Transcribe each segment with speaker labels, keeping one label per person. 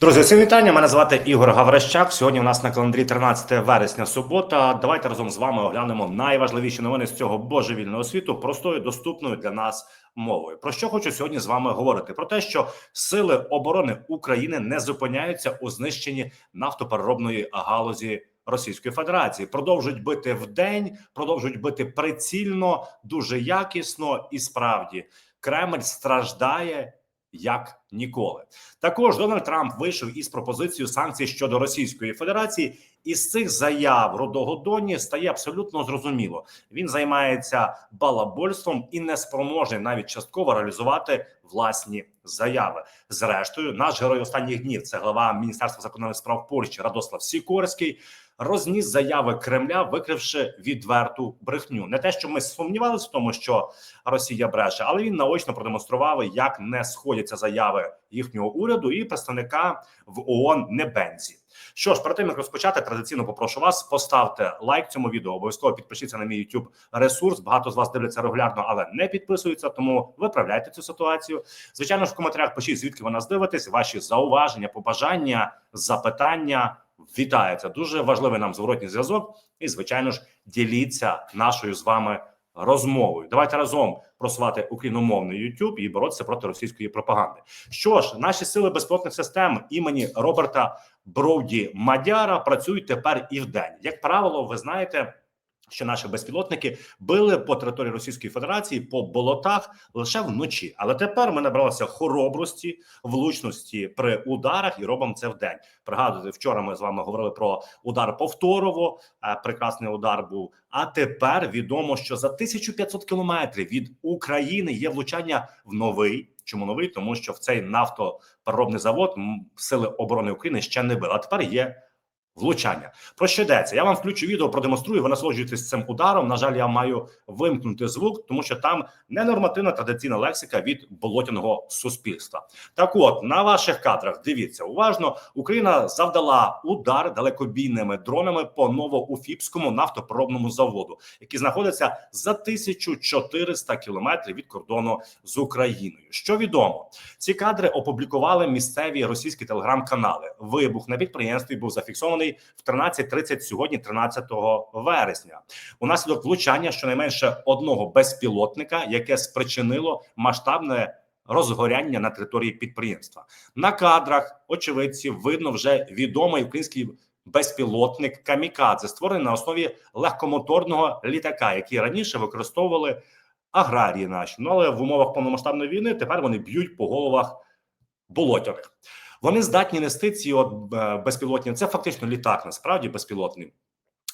Speaker 1: Друзі, всім вітання. Мене звати Ігор Гаврищак. Сьогодні у нас на календарі 13 вересня субота. Давайте разом з вами оглянемо найважливіші новини з цього божевільного світу простою, доступною для нас мовою. Про що хочу сьогодні з вами говорити? Про те, що сили оборони України не зупиняються у знищенні нафтопереробної галузі. Російської Федерації продовжують бити вдень, продовжують бити прицільно, дуже якісно і справді Кремль страждає як ніколи. Також Дональд Трамп вийшов із пропозицією санкцій щодо Російської Федерації. Із цих заяв Родогодоні стає абсолютно зрозуміло. Він займається балабольством і не спроможний навіть частково реалізувати власні заяви. Зрештою, наш герой останніх днів це глава Міністерства закордонних справ Польщі Радослав Сікорський. Розніс заяви Кремля, викривши відверту брехню. Не те, що ми сумнівалися в тому, що Росія бреше, але він наочно продемонстрував, як не сходяться заяви їхнього уряду і представника в ООН Небензі. Що ж, перед тим як розпочати, традиційно попрошу вас поставте лайк цьому відео. Обов'язково підпишіться на мій YouTube ресурс. Багато з вас дивляться регулярно, але не підписуються. Тому виправляйте цю ситуацію. Звичайно ж, в коментарях пишіть, звідки ви нас дивитесь. Ваші зауваження, побажання, запитання вітаються. Дуже важливий нам зворотній зв'язок. І звичайно ж, діліться нашою з вами розмовою. Давайте разом просувати україномовний YouTube і боротися проти російської пропаганди. Що ж, наші сили безпілотних систем імені Роберта Броуді Мадяра працюють тепер і вдень. Як правило, ви знаєте. Що наші безпілотники били по території Російської Федерації по болотах лише вночі, але тепер ми набралися хоробрості, влучності при ударах і робимо це вдень. Пригадуєте, вчора ми з вами говорили про удар повторово. е, Прекрасний удар був. А тепер відомо, що за 1500 кілометрів від України є влучання в новий. Чому новий? Тому що в цей нафтопереробний завод сили оборони України ще не били. А тепер є влучання. Про що йдеться? Я вам включу відео, продемонструю. Ви насолоджуєтесь цим ударом. На жаль, я маю вимкнути звук, тому що там ненормативна традиційна лексика від болотяного суспільства. Так, от на ваших кадрах дивіться уважно. Україна завдала удар далекобійними дронами по новоуфіпському нафтопереробному заводу, який знаходиться за 1400 кілометрів від кордону з Україною. Що відомо, ці кадри опублікували місцеві російські телеграм-канали. Вибух на підприємстві був зафіксований в 13.30 сьогодні, 13 вересня. Унаслідок влучання щонайменше одного безпілотника, яке спричинило масштабне розгоряння на території підприємства. На кадрах очевидців видно вже відомий український безпілотник Камікадзе, створений на основі легкомоторного літака, який раніше використовували аграрії наші. Ну але в умовах повномасштабної війни тепер вони б'ють по головах болотяних. Вони здатні нести ці от е, безпілотні. Це фактично літак, насправді безпілотний.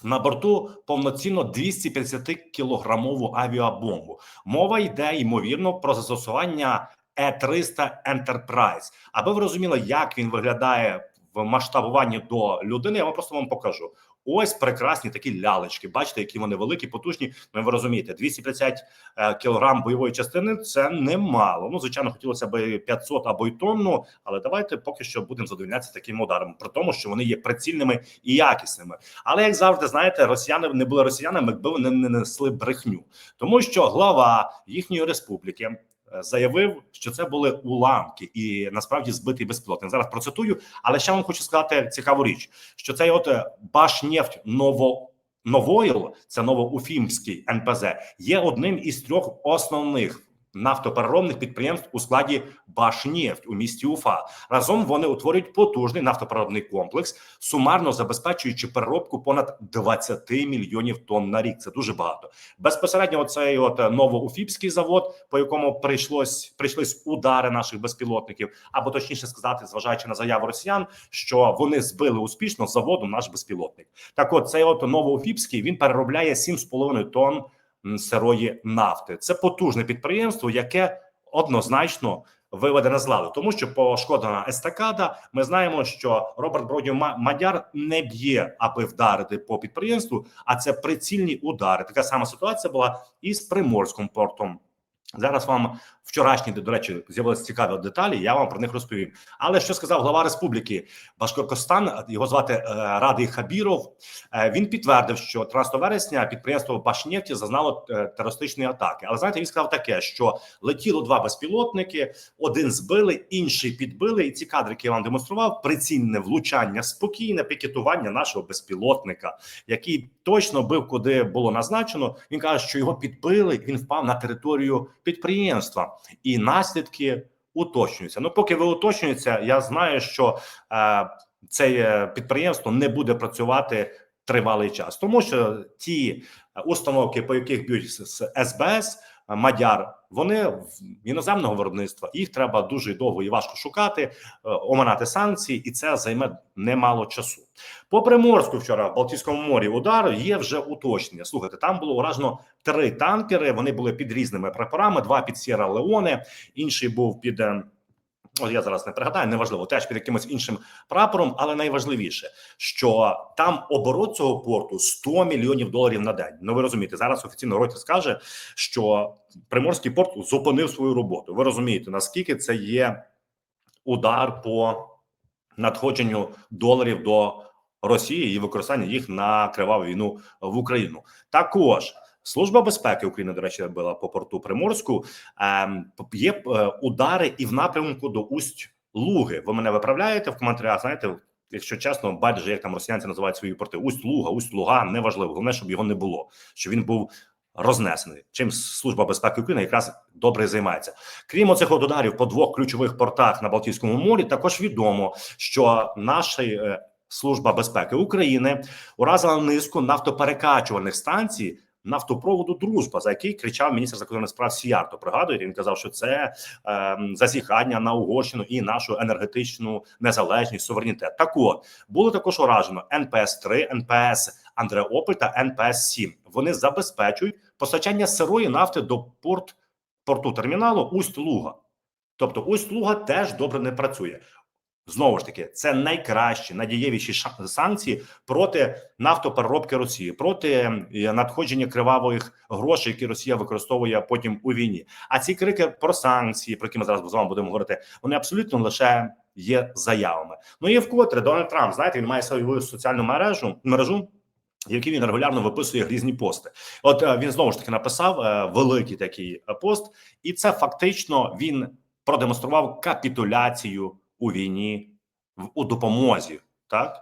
Speaker 1: На борту повноцінно 250 кілограмову авіабомбу. Мова йде ймовірно про застосування Е-300 Enterprise. Аби ви розуміли, як він виглядає в масштабуванні до людини, я вам просто вам покажу. Ось прекрасні такі лялечки. Бачите, які вони великі, потужні. Ну ви розумієте, 250 е, кілограм бойової частини це немало. Ну звичайно, хотілося б 500 або й тонну, але давайте поки що будемо задовольнятися таким ударом, при тому, що вони є прицільними і якісними. Але як завжди, знаєте, росіяни не були росіянами, якби вони не несли брехню, тому що глава їхньої республіки. Е, Заявив, що це були уламки, і насправді збитий безпілотник. Зараз процитую, але ще вам хочу сказати цікаву річ, що цей от е, Башнефть Ново Новойл, це новоуфімський НПЗ, є одним із трьох основних нафтопереробних підприємств у складі Башнефть у місті Уфа. Разом вони утворюють потужний нафтопереробний комплекс, сумарно забезпечуючи переробку понад 20 мільйонів тонн на рік. Це дуже багато. Безпосередньо оцей от е, новоуфіпський завод, по якому прийшлось прийшлись удари наших безпілотників, або точніше сказати, зважаючи на заяву росіян, що вони збили успішно заводу наш безпілотник. Так, от цей от новоуфіпський він переробляє 7,5 тонн сирої нафти. Це потужне підприємство, яке однозначно виведене з зладу, тому що пошкоджена естакада. Ми знаємо, що Роберт Бродів Мадяр не б'є, аби вдарити по підприємству, а це прицільні удари. Така сама ситуація була і з приморським портом. Зараз вам вчорашні, до речі, з'явилися цікаві деталі. Я вам про них розповім. Але що сказав глава республіки Башкортостан, його звати е, Радий Хабіров. Е, він підтвердив, що 13 вересня підприємство Башнефті зазнало е, терористичної атаки. Але знаєте, він сказав таке, що летіло два безпілотники, один збили, інший підбили. І ці кадри, які я вам демонстрував, прицільне влучання, спокійне пікетування нашого безпілотника, який точно бив, куди було назначено. Він каже, що його підбили. Він впав на територію підприємства, і наслідки уточнюються. Ну, поки ви уточнюються, я знаю, що е, це е, підприємство не буде працювати тривалий час, тому що ті установки, по яких б'ють з СБС. Мадяр, вони іноземного виробництва. Їх треба дуже довго і важко шукати, е, оминати санкції, і це займе немало часу. По Приморську вчора в Балтійському морі удар є вже уточнення. Слухайте, там було уражено три танкери. Вони були під різними прапорами: два під Сєра Леоне, інший був під. От я зараз не пригадаю, неважливо, теж під якимось іншим прапором, але найважливіше, що там оборот цього порту 100 мільйонів доларів на день. Ну ви розумієте, зараз офіційно Reuters скаже, що Приморський порт зупинив свою роботу. Ви розумієте, наскільки це є удар по надходженню доларів до Росії і використання їх на криваву війну в Україну. Також служба безпеки України, до речі, була по порту Приморську. Ем, є е, удари і в напрямку до усть Луги. Ви мене виправляєте в коментарях. Знаєте, якщо чесно, байдуже, як там росіянці називають свої порти. Усть Луга, усть Луга, неважливо. Головне, щоб його не було, щоб він був. Рознесений, чим служба безпеки України якраз добре займається. Крім оцих ударів по двох ключових портах на Балтійському морі, також відомо, що наша е, служба безпеки України уразила низку нафтоперекачувальних станцій нафтопроводу Дружба, за який кричав міністр закордонних справ Сіярто. Пригадуєте, він казав, що це е, зазіхання на Угорщину і нашу енергетичну незалежність, суверенітет. Так от було також уражено НПС 3 НПС Андреополь та НПС 7 Вони забезпечують постачання сирої нафти до порт порту терміналу Усть Луга. Тобто, Усть Луга теж добре не працює. Знову ж таки, це найкращі надієвіші санкції проти нафтопереробки Росії, проти е, надходження кривавих грошей, які Росія використовує потім у війні. А ці крики про санкції, про які ми зараз з вами будемо говорити, вони абсолютно лише є заявами. Ну і вкотре Дональд Трамп, знаєте, він має свою соціальну мережу мережу. в якій він регулярно виписує різні пости. От е, він знову ж таки написав е, великий такий пост, і це фактично він продемонстрував капітуляцію у війні у допомозі, так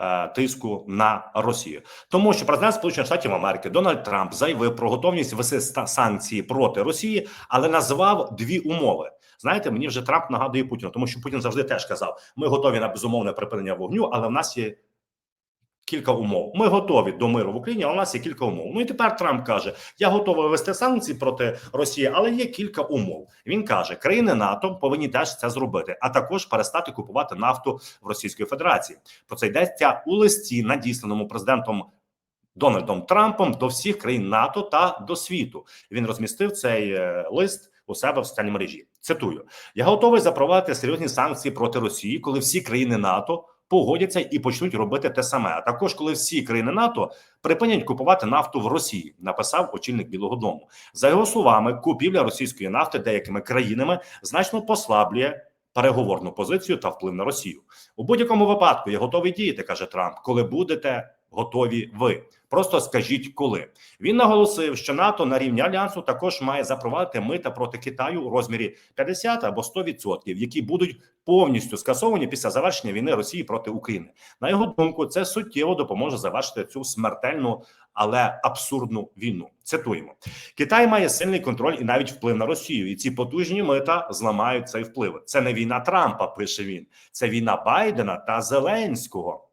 Speaker 1: е, тиску на Росію, тому що президент Сполучених Штатів Америки Дональд Трамп заявив про готовність вести санкції проти Росії, але назвав дві умови. Знаєте, мені вже Трамп нагадує Путіна, тому що Путін завжди теж казав: ми готові на безумовне припинення вогню, але в нас є кілька умов. Ми готові до миру в Україні, але у нас є кілька умов. Ну і тепер Трамп каже: Я готовий ввести санкції проти Росії, але є кілька умов. Він каже, країни НАТО повинні теж це зробити, а також перестати купувати нафту в Російської Федерації. Про це йдеться у листі, надісланому президентом. Дональдом Трампом до всіх країн НАТО та до світу він розмістив цей е, лист у себе в соціальній мережі. Цитую: я готовий запровадити серйозні санкції проти Росії, коли всі країни НАТО погодяться і почнуть робити те саме. А також коли всі країни НАТО припинять купувати нафту в Росії, написав очільник Білого Дому. За його словами, купівля російської нафти деякими країнами значно послаблює. Переговорну позицію та вплив на Росію у будь-якому випадку. Я готовий діяти, каже Трамп, коли будете готові ви. Просто скажіть, коли він наголосив, що НАТО на рівні альянсу також має запровадити мита проти Китаю у розмірі 50 або 100%, які будуть повністю скасовані після завершення війни Росії проти України. На його думку, це суттєво допоможе завершити цю смертельну, але абсурдну війну. Цитуємо: Китай має сильний контроль і навіть вплив на Росію, і ці потужні мита зламають цей вплив. Це не війна Трампа, пише він. Це війна Байдена та Зеленського.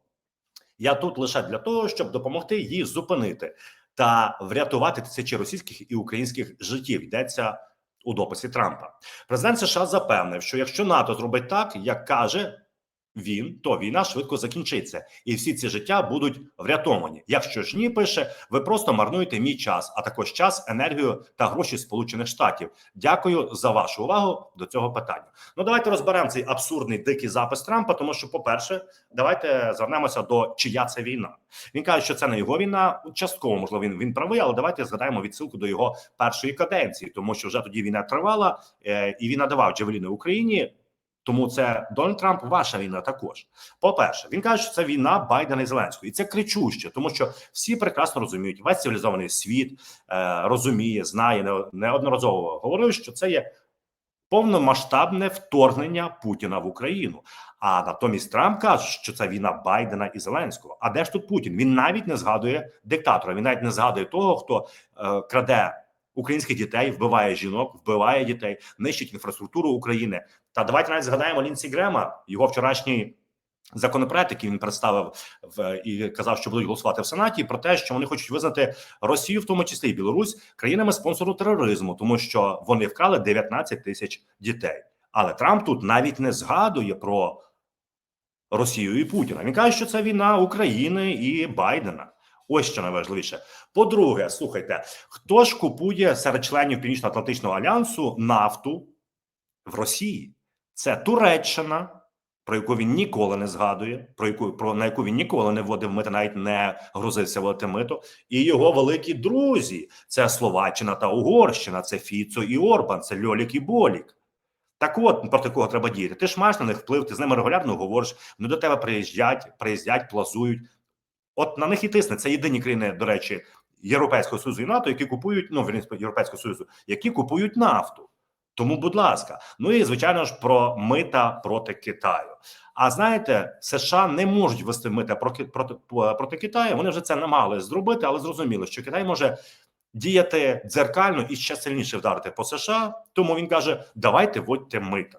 Speaker 1: Я тут лише для того, щоб допомогти їй зупинити та врятувати тисячі російських і українських життів. Йдеться у дописі Трампа. Президент США запевнив, що якщо НАТО зробить так, як каже, він, то війна швидко закінчиться, і всі ці життя будуть врятовані. Якщо ж ні, пише, ви просто марнуєте мій час, а також час, енергію та гроші Сполучених Штатів. Дякую за вашу увагу до цього питання. Ну давайте розберемо цей абсурдний дикий запис Трампа. Тому що, по-перше, давайте звернемося до чия це війна. Він каже, що це не його війна. Частково можливо він він правий, але давайте згадаємо відсилку до його першої каденції, тому що вже тоді війна тривала, е, і він надавав Джавеліни Україні. Тому це Дональд Трамп, ваша війна також. По перше, він каже, що це війна Байдена і Зеленського, і це кричуще, тому що всі прекрасно розуміють, весь цивілізований світ е, розуміє, знає неодноразово говорив, що це є повномасштабне вторгнення Путіна в Україну. А натомість Трамп каже, що це війна Байдена і Зеленського. А де ж тут Путін? Він навіть не згадує диктатора. Він навіть не згадує того, хто е, краде українських дітей, вбиває жінок, вбиває дітей, нищить інфраструктуру України. Та давайте навіть згадаємо Лінсі Грема, його вчорашній законопроект, який він представив в і казав, що будуть голосувати в Сенаті, про те, що вони хочуть визнати Росію, в тому числі і Білорусь, країнами спонсору тероризму, тому що вони вкрали 19 тисяч дітей. Але Трамп тут навіть не згадує про Росію і Путіна. Він каже, що це війна України і Байдена. Ось що найважливіше. По-друге, слухайте, хто ж купує серед членів Північно-Атлантичного альянсу нафту в Росії? Це Туреччина, про яку він ніколи не згадує, про яку про на яку він ніколи не вводив мито, навіть не грозився вводити мито, і його великі друзі: це Словаччина та Угорщина, це Фіцо і Орбан, це Льолік і Болік. Так от проти кого треба діяти. Ти ж маєш на них вплив, ти з ними регулярно говориш. Вони до тебе приїжджають, приїздять, плазують. От на них і тисне. Це єдині країни, до речі, Європейського Союзу і НАТО, які купують, ну Європейського Союзу, які купують нафту. Тому, будь ласка, ну і звичайно ж про мита проти Китаю. А знаєте, США не можуть вести мита проти, проти, проти Китаю. Вони вже це намагалися зробити, але зрозуміло, що Китай може діяти дзеркально і ще сильніше вдарити по США. Тому він каже: давайте вводьте мита.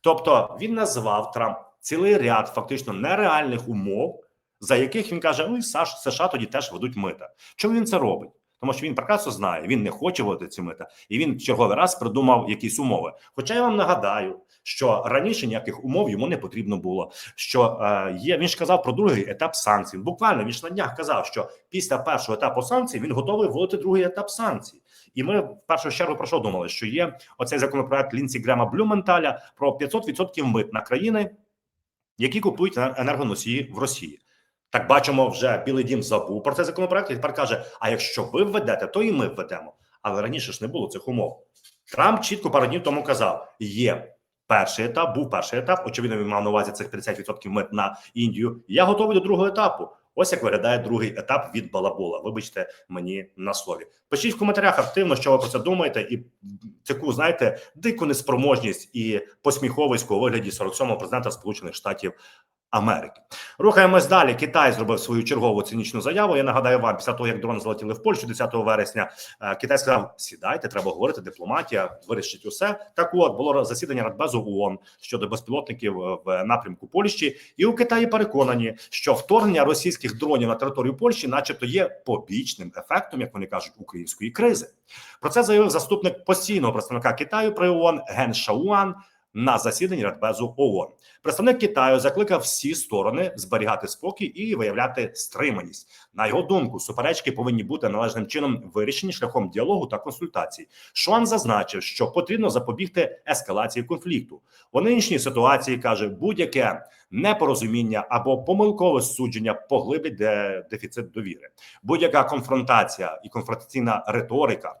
Speaker 1: Тобто він назвав Трамп цілий ряд фактично нереальних умов, за яких він каже: ну і США, США тоді теж ведуть мита. Чому він це робить? Тому що він прекрасно знає, він не хоче вводити ці мита, і він черговий раз придумав якісь умови. Хоча я вам нагадаю, що раніше ніяких умов йому не потрібно було. Що е, є, він ж казав про другий етап санкцій. Буквально він ж на днях казав, що після першого етапу санкцій він готовий вводити другий етап санкцій. І ми в першу чергу про що думали? Що є оцей законопроект Лінсі Грема Блюменталя про 500% мит на країни, які купують енергоносії в Росії. Так бачимо, вже Білий Дім забув про цей законопроект і тепер каже: а якщо ви введете, то і ми введемо. Але раніше ж не було цих умов. Трамп чітко пару днів тому казав: є перший етап, був перший етап. Очевидно, він мав на увазі цих 50% мит на Індію. Я готовий до другого етапу. Ось як виглядає другий етап від балабола. Вибачте мені на слові. Пишіть в коментарях активно, що ви про це думаєте, і таку знаєте дику неспроможність і посміховиську у вигляді 47-го президента Сполучених Штатів Америки. Рухаємось далі. Китай зробив свою чергову цинічну заяву. Я нагадаю вам, після того як дрони залетіли в Польщу 10 вересня. е, Китай сказав: сідайте, треба говорити. Дипломатія вирішить усе. Так, от було засідання Радбезу ООН щодо безпілотників е, в напрямку Польщі, і у Китаї переконані, що вторгнення російських дронів на територію Польщі, начебто, є побічним ефектом, як вони кажуть, української кризи. Про це заявив заступник постійного представника Китаю при ООН Ген Шауан на засіданні Радбезу ООН. Представник Китаю закликав всі сторони зберігати спокій і виявляти стриманість. На його думку, суперечки повинні бути належним чином вирішені шляхом діалогу та консультацій. Шуан зазначив, що потрібно запобігти ескалації конфлікту. У нинішній ситуації каже, будь-яке непорозуміння або помилкове судження поглиблять де дефіцит довіри. Будь-яка конфронтація і конфронтаційна риторика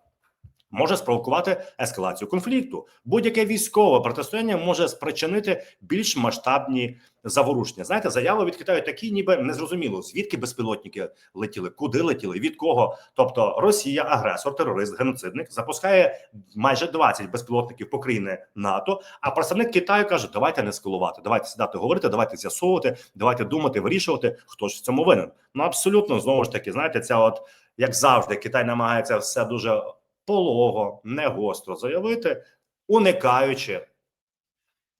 Speaker 1: може спровокувати ескалацію конфлікту. Будь-яке військове протистояння може спричинити більш масштабні заворушення. Знаєте, заяви від Китаю такі, ніби незрозуміло, звідки безпілотники летіли, куди летіли, від кого. Тобто Росія, агресор, терорист, геноцидник, запускає майже 20 безпілотників по країни НАТО. А представник Китаю каже: давайте не скалувати, давайте сідати говорити, давайте з'ясовувати, давайте думати, вирішувати, хто ж в цьому винен. Ну абсолютно знову ж таки, знаєте, ця от як завжди, Китай намагається все дуже полого, не гостро заявити, уникаючи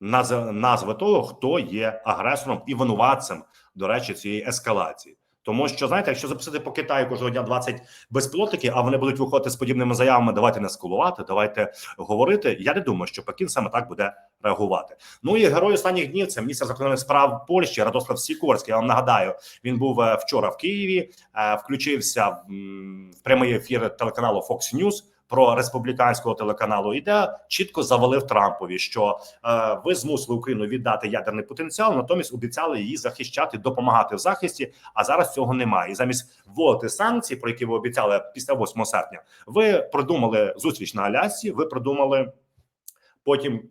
Speaker 1: назв- назви того, хто є агресором і винуватцем, до речі, цієї ескалації. Тому що знаєте, якщо запустити по Китаю кожного дня 20 безпілотників, а вони будуть виходити з подібними заявами, давайте не скулувати, давайте говорити. Я не думаю, що Пекін саме так буде реагувати. Ну і герой останніх днів це міністр закордонних справ Польщі Радослав Сікорський. Я вам нагадаю, він був е, вчора в Києві, е, включився в прямий ефір телеканалу Fox News про республіканського телеканалу. І де чітко завалив Трампові, що е, ви змусили Україну віддати ядерний потенціал, натомість обіцяли її захищати, допомагати в захисті. А зараз цього немає. І замість вводити санкції, про які ви обіцяли після 8 серпня, ви продумали зустріч на Алясці. Ви продумали потім.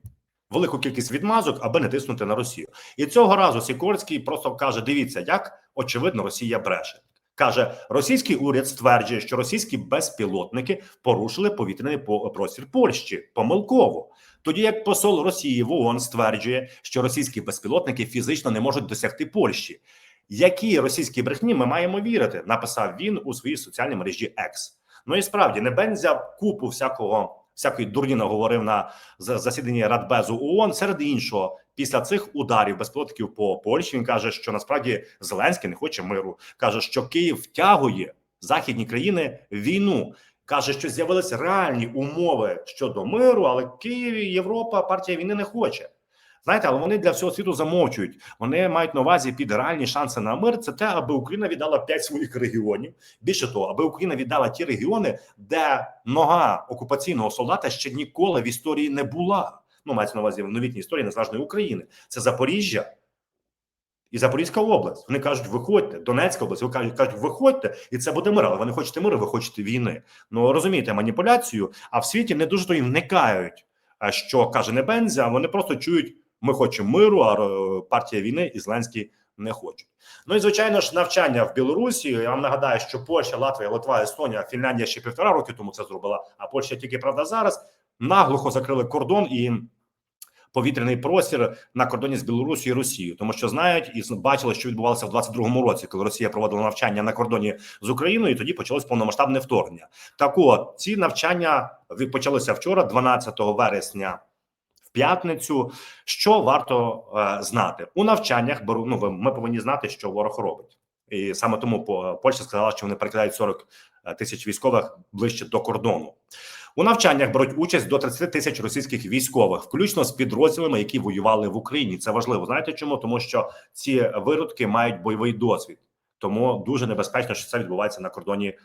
Speaker 1: Велику кількість відмазок, аби не тиснути на Росію, і цього разу Сікорський просто каже: дивіться, як очевидно Росія бреше. Каже, російський уряд стверджує, що російські безпілотники порушили повітряний простір Польщі помилково. Тоді як посол Росії в ООН стверджує, що російські безпілотники фізично не можуть досягти Польщі. Які російські брехні ми маємо вірити? Написав він у своїй соціальній мережі X. Ну і справді не Небензя купу всякого всякої дурні наговорив на засіданні Радбезу ООН. Серед іншого, після цих ударів безпілотників по Польщі він каже, що насправді Зеленський не хоче миру. каже, що Київ втягує західні країни війну. Каже, що з'явилися реальні умови щодо миру, але Київ і Європа партія війни не хоче. Знаєте, але вони для всього світу замовчують. Вони мають на увазі під реальні шанси на мир. Це те, аби Україна віддала п'ять своїх регіонів. Більше того, аби Україна віддала ті регіони, де нога окупаційного солдата ще ніколи в історії не була. Ну, мається на увазі в новітній історії незалежної України. Це Запоріжжя і Запорізька область. Вони кажуть, виходьте, Донецька область. Ви кажуть, кажуть, виходьте, і це буде мир. Але ви не хочете миру, ви хочете війни. Ну розумієте маніпуляцію. А в світі не дуже то і вникають. Що каже Небензя? Вони просто чують: ми хочемо миру, а е, партія війни і Зеленський не хочуть. Ну і звичайно ж, навчання в Білорусі. Я вам нагадаю, що Польща, Латвія, Литва, Естонія, Фінляндія ще півтора роки тому це зробила. А Польща тільки правда зараз наглухо закрили кордон і повітряний простір на кордоні з Білорусією і Росією, тому що знають і бачили, що відбувалося в 22-му році, коли Росія проводила навчання на кордоні з Україною. і Тоді почалось повномасштабне вторгнення. Так от ці навчання почалися вчора, 12 вересня. П'ятницю що варто е, знати у навчаннях? Беру ну ми повинні знати, що ворог робить, і саме тому по Польща сказала, що вони перекидають 40 тисяч військових ближче до кордону. У навчаннях беруть участь до 30 тисяч російських військових, включно з підрозділами, які воювали в Україні. Це важливо. Знаєте чому? Тому що ці виродки мають бойовий досвід, тому дуже небезпечно, що це відбувається на кордоні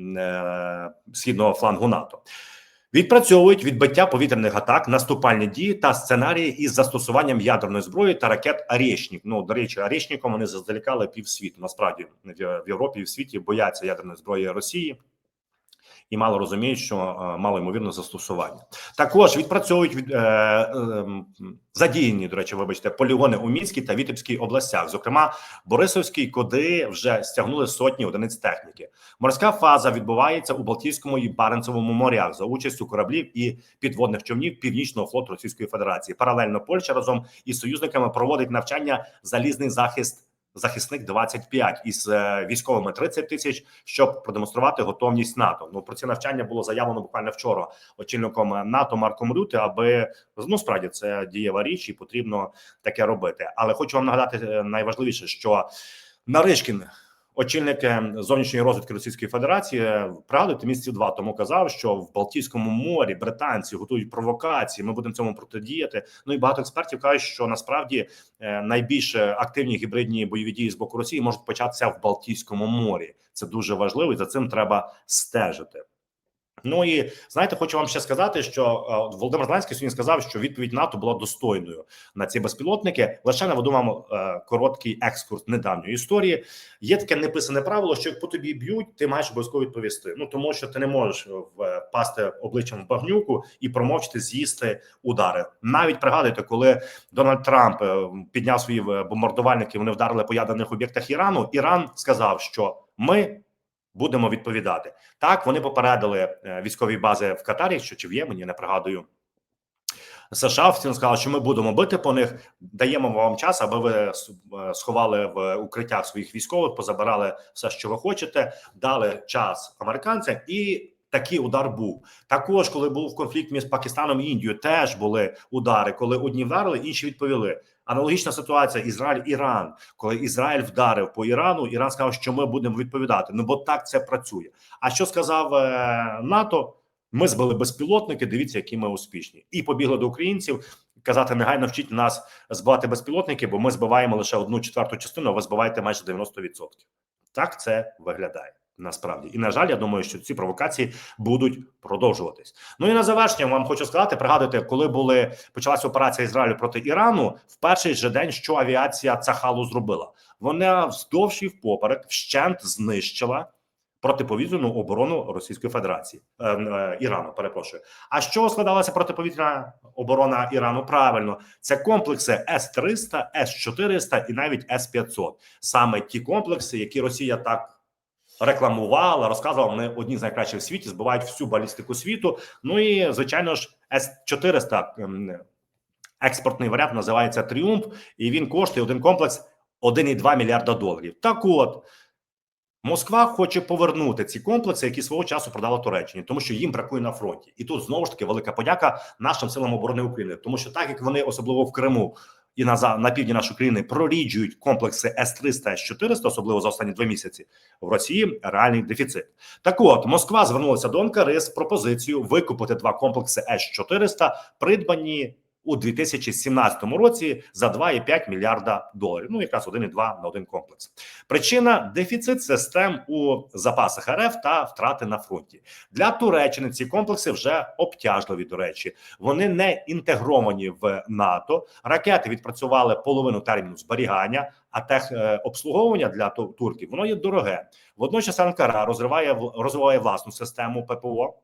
Speaker 1: е, східного флангу НАТО. Відпрацьовують відбиття повітряних атак, наступальні дії та сценарії із застосуванням ядерної зброї та ракет «Арєшнік». Ну до речі, «Арєшніком» вони заздалікали півсвіту. Насправді в Європі і в світі бояться ядерної зброї Росії і мало розуміють, що е, мало ймовірно застосування. Також відпрацьовують від е, е, задіяні, до речі, вибачте, полігони у Мінській та Вітебській областях. Зокрема, Борисовській, куди вже стягнули сотні одиниць техніки. Морська фаза відбувається у Балтійському і Баренцевому морях за участю кораблів і підводних човнів Північного флоту Російської Федерації. Паралельно Польща разом із союзниками проводить навчання залізний захист. Захисник 25 із е, військовими 30 тисяч, щоб продемонструвати готовність НАТО. Ну про ці навчання було заявлено буквально вчора очільником НАТО Марком Рюти, аби ну справді це дієва річ, і потрібно таке робити. Але хочу вам нагадати е, найважливіше, що Наришкін, очільник е, зовнішньої розвідки Російської Федерації, е, пригадуєте місяців два тому казав, що в Балтійському морі британці готують провокації. Ми будемо цьому протидіяти. Ну і багато експертів кажуть, що насправді е, найбільш активні гібридні бойові дії з боку Росії можуть початися в Балтійському морі. Це дуже важливо, і за цим треба стежити. Ну і знаєте, хочу вам ще сказати, що е, Володимир Зеленський сьогодні сказав, що відповідь НАТО була достойною на ці безпілотники. Лише наведу вам е, короткий екскурс недавньої історії. Є таке неписане правило, що як по тобі б'ють, ти маєш обов'язково відповісти. Ну тому що ти не можеш впасти обличчям в багнюку і промовчити з'їсти удари. Навіть пригадуйте, коли Дональд Трамп е, підняв свої е, бомбардувальники, вони вдарили по ядерних об'єктах Ірану. Іран сказав, що ми. Будемо відповідати так. Вони попередили е, військові бази в Катарі, що чи в Ємені, не пригадую. США офіційно сказали, що ми будемо бити по них. Даємо вам час, аби ви е, сховали в укриттях своїх військових, позабирали все, що ви хочете, дали час американцям, і такий удар був. Також, коли був конфлікт між Пакистаном і Індією, теж були удари. Коли одні вдарили, інші відповіли. Аналогічна ситуація Ізраїль-Іран, коли Ізраїль вдарив по Ірану, Іран сказав, що ми будемо відповідати. Ну бо так це працює. А що сказав е, НАТО? Ми збили безпілотники. Дивіться, які ми успішні, і побігли до українців. Казати негайно вчіть нас збивати безпілотники, бо ми збиваємо лише одну четверту частину. а Ви збиваєте майже 90%. Так це виглядає насправді. І на жаль, я думаю, що ці провокації будуть продовжуватись. Ну і на завершення вам хочу сказати: пригадуйте, коли були почалася операція Ізраїлю проти Ірану, в перший же день, що авіація Цахалу зробила, вона вздовж і впоперек вщент знищила. Протиповітряну оборону Російської Федерації е, е, Ірану. Перепрошую. А що складалася протиповітряна оборона Ірану? Правильно, це комплекси С 300 С 400 і навіть С 500 Саме ті комплекси, які Росія так рекламувала, розказувала. Вони одні з найкращих в світі, збивають всю балістику світу. Ну і звичайно ж, С 400 ем, експортний варіант називається Тріумф, і він коштує один комплекс 1,2 мільярда доларів. Так от. Москва хоче повернути ці комплекси, які свого часу продала Туреччині, тому що їм бракує на фронті. І тут знову ж таки велика подяка нашим силам оборони України, тому що так як вони особливо в Криму і на на півдні нашої країни проріджують комплекси С 300 С 400 особливо за останні два місяці. В Росії реальний дефіцит. Так, от Москва звернулася до Анкари з пропозицією викупити два комплекси С 400 придбані у 2017 році за 2,5 мільярда доларів. Ну якраз 1,2 на один комплекс. Причина дефіцит систем у запасах РФ та втрати на фронті для Туреччини. Ці комплекси вже обтяжливі. До речі, вони не інтегровані в НАТО. Ракети відпрацювали половину терміну зберігання, а тех е, обслуговування для ту- турків воно є дороге. Водночас Анкара розриває розвиває власну систему ППО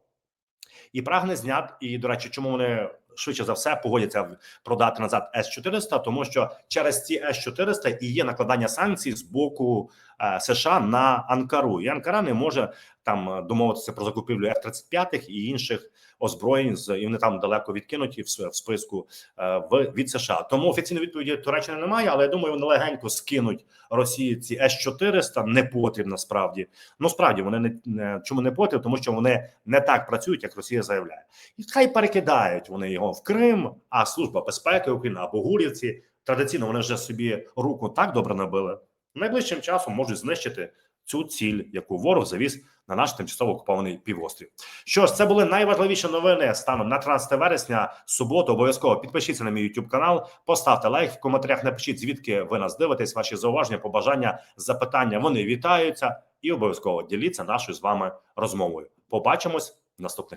Speaker 1: і прагне зняти. І до речі, чому вони швидше за все погодяться продати назад С 400 тому що через ці С 400 і є накладання санкцій з боку е, США на Анкару, і Анкара не може там е, домовитися про закупівлю F-35 і інших озброєнь з і вони там далеко відкинуті в, в списку е, в від США. Тому офіційної відповіді Туреччини немає, але я думаю, вони легенько скинуть Росії ці С 400 не потрібно справді. Ну справді вони не, не чому не потрібно, тому що вони не так працюють, як Росія заявляє, і хай перекидають вони його в Крим. А служба безпеки України або гурівці традиційно вони вже собі руку так добре набили. Найближчим часом можуть знищити цю ціль, яку ворог завіз на наш тимчасово окупований півострів. Що ж, це були найважливіші новини станом на 13 вересня. Суботу обов'язково підпишіться на мій YouTube канал, поставте лайк в коментарях. Напишіть звідки ви нас дивитесь. Ваші зауваження, побажання, запитання. Вони вітаються і обов'язково діліться нашою з вами розмовою. Побачимось в наступних.